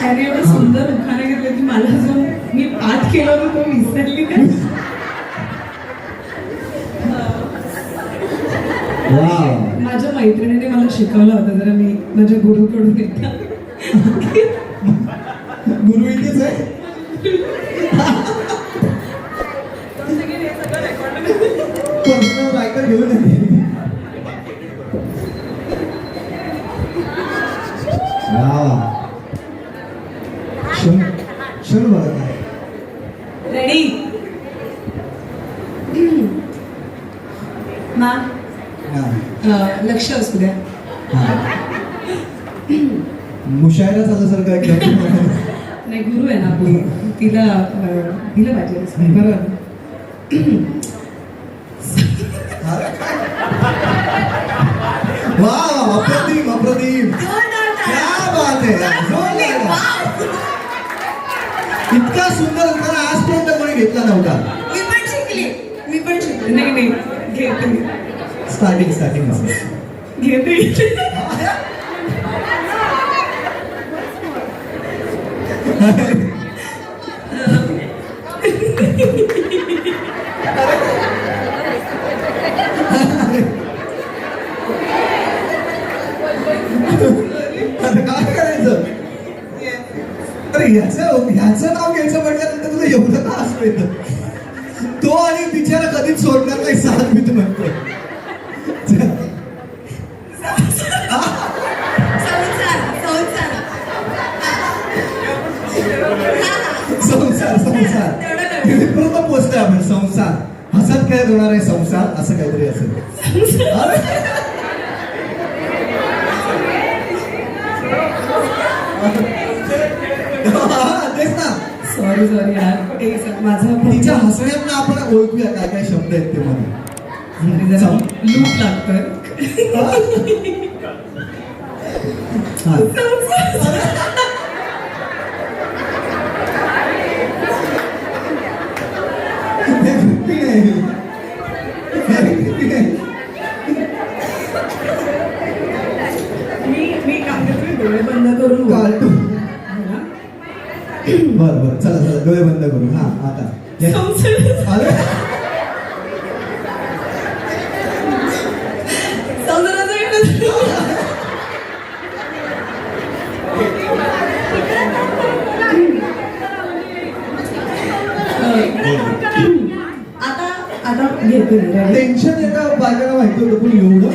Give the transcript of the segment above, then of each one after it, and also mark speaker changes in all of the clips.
Speaker 1: त्याने एवढं सुंदर उखाणा घेतलं की मला जो मी पाठ केला होता तो विसरली का? माझ्या मैत्रिणीने मला शिकवलं होतं जरा मी माझ्या गुरुकडून एकदा.
Speaker 2: गुरु इथेच आहे? घेऊन येते वा क्षण क्षण बघा
Speaker 1: रेडी मा
Speaker 2: हा.
Speaker 1: लक्ष असू द्या.
Speaker 2: हा. मुशायरा झाल्यासारखं एकदम
Speaker 1: नाही गुरु आहे ना आपली. तिला अं, दिलं पाहिजे. बरोबर
Speaker 2: वा अप्रतिम अप्रतिम क्या बात आहे. इतका सुंदर उत्तर आजपर्यंत कोणी घेतला नव्हता.
Speaker 1: मी पण शिकली. मी पण शिकली. नाही नाही घेते
Speaker 2: स्टार्टिंग स्टार्टिंग
Speaker 1: घेते.
Speaker 2: आता काय करायचं? अरे ह्याचं ह्याचं नाव घ्यायचं म्हटल्यानंतर तुला एवढं का असं येतं? तो आणि बिचारा कधीच सोडणार नाही साथ मी म्हणतो संसार संसार. आपण संसार. हसत काय होणार आहे संसार? असं काहीतरी असेल.
Speaker 1: सॉरी सॉरी यार माझं
Speaker 2: तिच्या हसण्यातनं आपण ओळखूया काय काय शब्द आहेत ते मध्ये.
Speaker 1: लूप
Speaker 2: नाही.
Speaker 1: मी मी करते डोळे बंद करून?
Speaker 2: बर बर. चला चला डोळे बंद करू हा आता. अरे.
Speaker 1: एक- आता आता घेते. मी?
Speaker 2: टेन्शन येतं बायकांना माहिती होतं पण एवढं?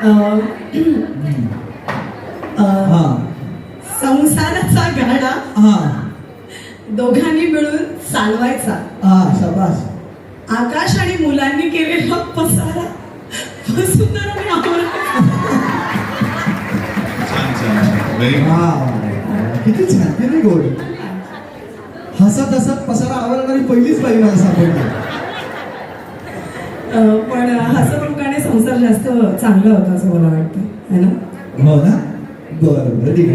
Speaker 1: अं, अं,
Speaker 2: हा.
Speaker 1: संसाराचा गाडा.
Speaker 2: हा.
Speaker 1: दोघांनी मिळून चालवायचा.
Speaker 2: हा शाबास.
Speaker 1: आकाश आणि मुलांनी केलेला पसारा.
Speaker 2: किती छान किती गोड हसत हसत पसारा आवडणारी पहिलीच बाई मला सापडली.
Speaker 1: अं, पण हसमुखाने संसार जास्त चांगला होता असं मला वाटतं. है ना?
Speaker 2: हो ना? बरं बरं ठीक